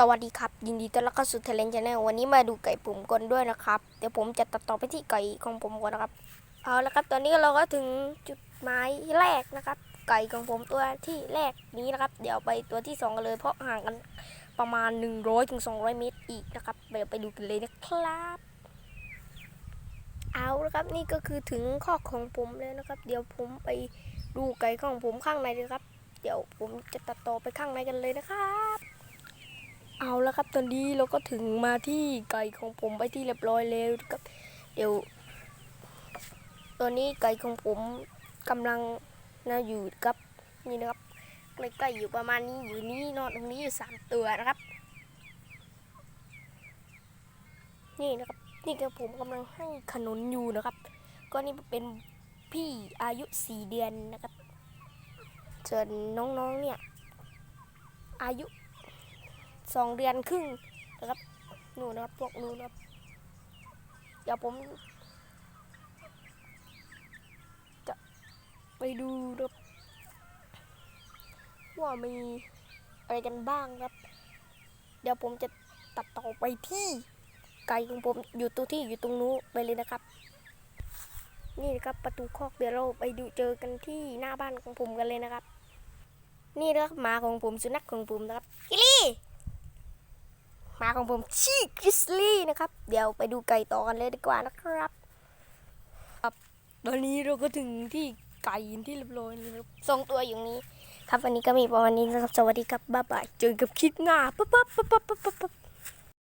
สวัสดีครับ ยินดีต้อนรับเข้าสู่เทเลนชาแนลวันนี้มาดูไก่ผมก่อนด้วยนะครับ เดี๋ยวผมจะตัดต่อไปที่ไก่ของผมก่อนนะครับ เอาละครับ ตอนนี้เราก็ถึงจุดหมายแรกนะครับ ไก่ของผมตัวที่แรกนี้นะครับ เดี๋ยวไปตัวที่สองกันเลยเพราะห่างกันประมาณ 100ถึง200เมตรอีกนะครับเดี๋ยวไปดูกันเลยนะครับ เอาละครับนี่ก็คือถึงข้อของผมแล้วนะครับ เดี๋ยวผมไปดูไก่ของผมข้างในเลยครับ เดี๋ยวผมจะตัดต่อไปข้างในกันเลยนะครับ เอาแล้วครับตอนนี้เราก็ถึงมาที่ไก่ของผมไปที่เรียบร้อยแล้วนะครับ เดี๋ยว ตอนนี้ไก่ของผมกำลังนะอยู่กับนี่นะครับใกล้ๆอยู่ประมาณนี้อยู่นี่นอนตรงนี้อยู่สามตัวนะครับ นี่นะครับ นี่ก็ผมกำลังให้ขนุนอยู่นะครับ ก็นี่เป็นพี่อายุสี่เดือนนะครับส่วนน้องๆเนี่ยอายุ สองเดือนครึ่งนะครับหนูนะครับพวกหนูนะครับเดี๋ยวผม จะไปดูนะครับว่ามีอะไรกันบ้างครับ เดี๋ยวผมจะตัดต่อไปที่ไก่ของผมอยู่ตัวที่อยู่ตรงนู้นไปเลยนะครับ นี่นะครับประตูคอกเดี๋ยวเราไปดูเจอกันที่หน้าบ้านของผมกันเลยนะครับ นี่นะครับหมาของผมสุนัขของผมนะครับกิลี่ มาของผมชื่อกริสลี่นะครับ เดี๋ยวไปดูไก่ต่อกันเลยดีกว่านะครับ ครับ ตอนนี้เราก็ถึงที่ไก่ที่เรียบร้อยแล้วนะครับสองตัวอย่างนี้ ครับวันนี้ก็มีประมาณนี้นะครับ สวัสดีครับ บ๊ายบาย เจอกับคลิปหน้าบปั๊บปั๊บปั๊บปั๊บปั๊บ